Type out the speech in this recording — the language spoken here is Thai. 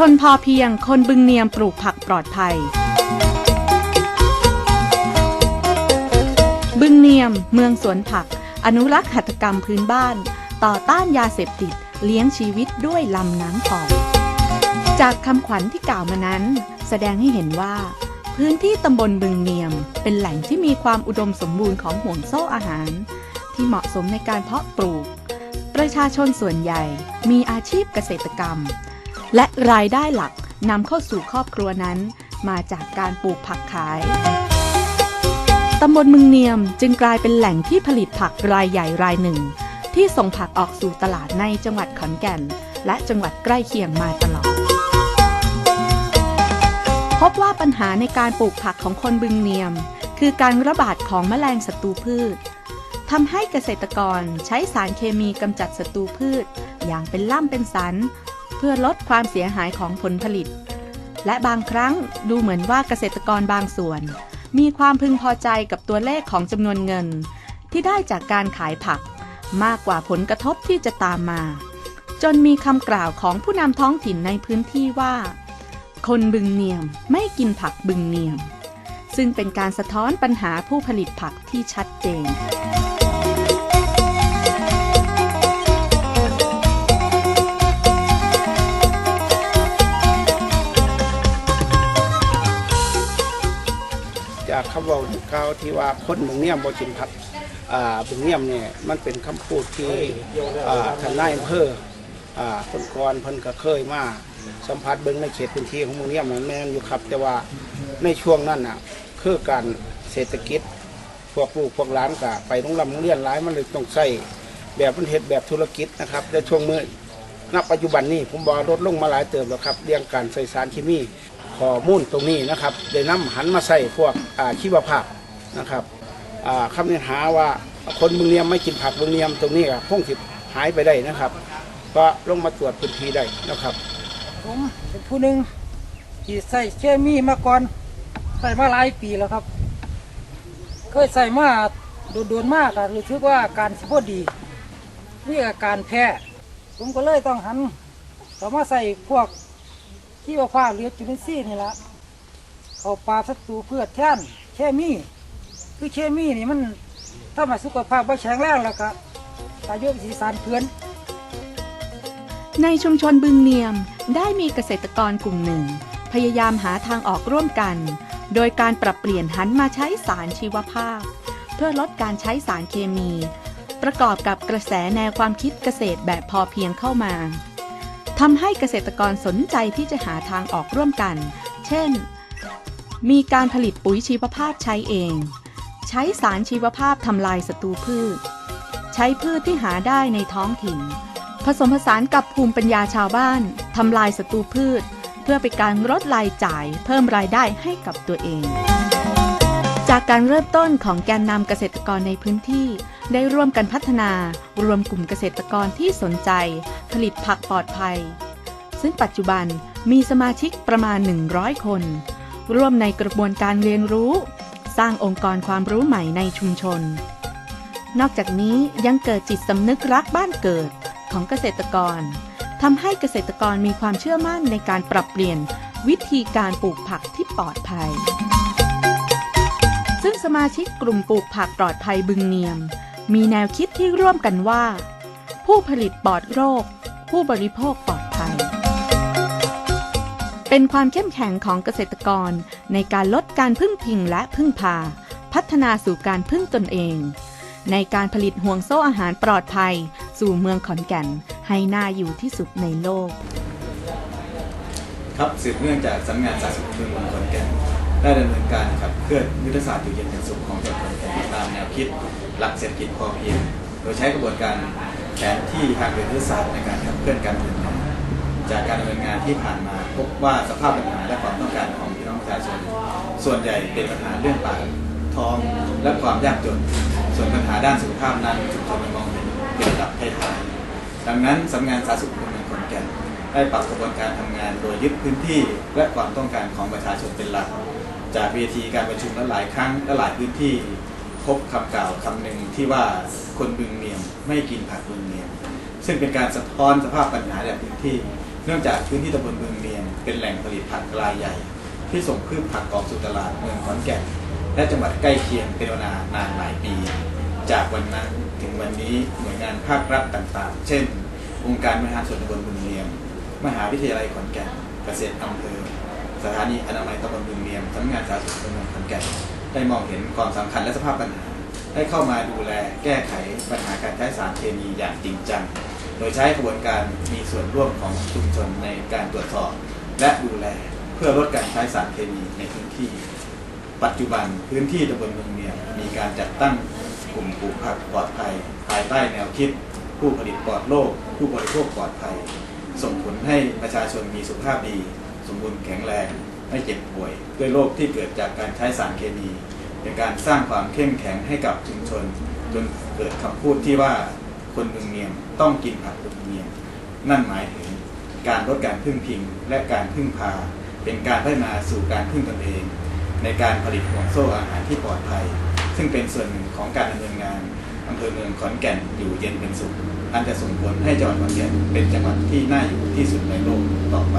ชนพอเพียง คนบึงเนียมปลูกผักปลอดภัย บึงเนียม เมืองสวนผัก อนุรักษ์หัตถกรรมพื้นบ้าน ต่อต้านยาเสพติด เลี้ยงชีวิตด้วยลำน้ำพองจากคำขวัญที่กล่าวมานั้น แสดงให้เห็นว่า พื้นที่ตำบลบึงเนียม เป็นแหล่งที่มีความอุดมสมบูรณ์ของห่วงโซ่อาหาร ที่เหมาะสมในการเพาะปลูก ประชาชนส่วนใหญ่มีอาชีพเกษตรกรรม และรายได้หลักนำเข้าสู่ครอบครัวนั้น มาจากการปลูกผักขายตำบลมึงเนียมจึงกลายเป็นแหล่งที่ผลิตผักรายใหญ่รายหนึ่ง ที่ส่งผักออกสู่ตลาดในจังหวัดขอนแก่น และจังหวัดใกล้เคียงมาตลอด พบว่าปัญหาในการปลูกผักของคนบึงเนียม คือการระบาดของแมลงศัตรูพืชทำให้เกษตรกรใช้สารเคมีกำจัดศัตรูพืช อย่างเป็นล่ำเป็นสัน เพื่อลดความเสียหายของผลผลิต และบางครั้งดูเหมือนว่าเกษตรกรบางส่วน มีความพึงพอใจกับตัวเลขของจำนวนเงิน ที่ได้จากการขายผัก มากกว่าผลกระทบที่จะตามมา จนมีคำกล่าวของผู้นำท้องถิ่นในพื้นที่ว่า คนบึงเนียมไม่กินผักบึงเนียม ซึ่งเป็นการสะท้อนปัญหาผู้ผลิตผักที่ชัดเจน จากคำว่าเก่าที่ว่าคนบึงเนียมบ่กินผักอ่าบึงเนียมเนี่ยมันเป็นคำพูดที่อ่าท่านนายอำเภออ่าคนก่อนเพิ่นก็เคยมาสัมผัสเบิ่งในเขตพื้นที่ของบึงเนียมันแม่นอยู่ครับ แต่ว่าในช่วงนั้นน่ะคือการเศรษฐกิจพวกลูกพวกหลานก็ไปโรงเรียนโรงเรียนหลายมันเลยต้องใช้แบบมันเฮ็ดแบบธุรกิจนะครับแต่ช่วงมือณปัจจุบันนี้ผมบอกลดลงมาหลายเติมแล้วครับเรื่องการใส่สารเคมี ข้อมูลตรงนี้นะครับได้นำหันมาใส่พวกอ่าชีวภาพนะครับอ่าคำนิหาว่าคนเมืองเนียมไม่กินผักเมืองเนียมตรงนี้ก็คงสิหายไปได้นะครับ ก็ลงมาตรวจพื้นที่ได้นะครับผมเป็นผู้หนึ่งที่ใส่เคมีมาก่อนใส่มาหลายปีแล้วครับ เคยใส่มาโดนๆมากอะรู้สึกว่าการสิบดีมีอาการแพ้ผมก็เลยต้องหันต่อมาใส่พวก ที่ว่าฟ้าเหลือจุลินทรีย์นี่ละเขาปลาศัตรูเพื่อแท่นเคมีคือเคมีนี่มันถ้ามาสุขภาพไม่แข็งแรงแล้วก็อายุสีสารเพื่อนในชุมชนบึงเนียมได้มีเกษตรกรกลุ่มหนึ่ง พยายามหาทางออกร่วมกัน โดยการปรับเปลี่ยนหันมาใช้สารชีวภาพ เพื่อลดการใช้สารเคมี ประกอบกับกระแสแนวความคิดเกษตรแบบพอเพียงเข้ามา ทำให้เกษตรกรสนใจที่จะหาทางออกร่วมกัน เช่น มีการผลิตปุ๋ยชีวภาพใช้เอง ใช้สารชีวภาพทำลายศัตรูพืช ใช้พืชที่หาได้ในท้องถิ่น ผสมผสานกับภูมิปัญญาชาวบ้านทำลายศัตรูพืช เพื่อเป็นการลดรายจ่าย เพิ่มรายได้ให้กับตัวเอง จากการเริ่มต้นของแกนนำเกษตรกรในพื้นที่ ได้ร่วมกันพัฒนารวมกลุ่มเกษตรกรที่สนใจ ผลิตผักปลอดภัย ซึ่งปัจจุบันมีสมาชิกประมาณ 100 คน ร่วมในกระบวนการเรียนรู้ สร้างองค์กรความรู้ใหม่ในชุมชน นอกจากนี้ยังเกิดจิตสำนึกรักบ้านเกิดของเกษตรกรทำให้เกษตรกรมีความเชื่อมั่นในการปรับเปลี่ยนวิธีการปลูกผักที่ปลอดภัย ซึ่งสมาชิกกลุ่มปลูกผักปลอดภัยบึงเนียม มีแนวคิดที่ร่วมกันว่า ผู้ผลิตปลอดโรค ผู้บริโภคปลอดภัย เป็นความเข้มแข็งของเกษตรกรในการลดการพึ่งพิงและพึ่งพา พัฒนาสู่การพึ่งตนเอง ในการผลิตห่วงโซ่อาหารปลอดภัย สู่เมืองขอนแก่นให้น่าอยู่ที่สุดในโลก ครับสืบเนื่องจากสำนักงานสาธารณสุขเมืองขอนแก่น ได้ดำเนินการขับเคลื่อนยุทธศาสตร์อยู่เย็นเป็นสุขของจังหวัดขอนแก่นตามแนวคิดหลักเศรษฐกิจพอเพียง โดยใช้กระบวนการแผนที่ทางเดินยุทธศาสตร์ในการขับเคลื่อนการดำเนินงานจากการดำเนินงานที่ผ่านมาพบว่าสภาพปัญหาและความต้องการของพี่น้องประชาชน ส่วนใหญ่เป็นปัญหาเรื่องปากท้องและความยากจน ส่วนปัญหาด้านสุขภาพนั้นชุมชนมองเห็นเป็นระดับท้ายๆดังนั้นสำนักงานสาธารณสุขเมืองขอนแก่นได้ปรับกระบวนการทำงานโดยยึดพื้นที่และความต้องการของประชาชนเป็นหลัก จากเวทีการประชุมและหลายครั้งและหลายพื้นที่พบคำกล่าวคำหนึ่งที่ว่าคนบึงเนียมไม่กินผักบึงเนียม ซึ่งเป็นการสะท้อนสภาพปัญหาในพื้นที่ เนื่องจากพื้นที่ตำบลบึงเนียมเป็นแหล่งผลิตผักรายใหญ่ ที่ส่งพืชผักออกสู่ตลาดเมืองขอนแก่นและจังหวัดใกล้เคียงเป็นเวลานานหลายปี จากวันนั้นถึงวันนี้หน่วยงานภาครัฐต่างๆ เช่น องค์การบริหารส่วนตำบลบึงเนียม มหาวิทยาลัยขอนแก่นเกษตรอำเภอ สถานีอนามัยตำบลบึงเนียมสำนักงานสาธารณสุขตำบลขอนแก่นได้มองเห็นความสำคัญและสภาพปัญหาได้เข้ามาดูแลแก้ไขปัญหาการใช้สารเคมีอย่างจริงจัง โดยใช้กระบวนการมีส่วนร่วมของชุมชนในการตรวจสอบ และดูแลเพื่อลดการใช้สารเคมีในพื้นที่ ปัจจุบันพื้นที่ตำบลเมืองเมียงมีการจัดตั้งกลุ่มปลูกผักปลอดภัย ภายใต้แนวคิด ผู้ผลิตปลอดโรคผู้บริโภคปลอดภัย ส่งผลให้ประชาชนมีสุขภาพดี สมบูรณ์แข็งแรงไม่เจ็บป่วย ด้วยโรคที่เกิดจากการใช้สารเคมีเป็นการสร้างความเข้มแข็งให้กับชุมชน จนเกิดคำพูดที่ว่าคนเมืองเมียงต้องกินผักเมืองเมียงนั่นหมายถึงการลดการพึ่งพิงและการพึ่งพา เป็นการพัฒนาสู่การพึ่งตนเอง ในการผลิตห่วงโซ่อาหารที่ปลอดภัย ซึ่งเป็นส่วนหนึ่งของการดำเนินงานอำเภอเมืองขอนแก่นอยู่เย็นเป็นสุขอันจะส่งผลให้จังหวัดขอนแก่นเป็นจังหวัดที่น่าอยู่ที่สุดในโลกต่อไป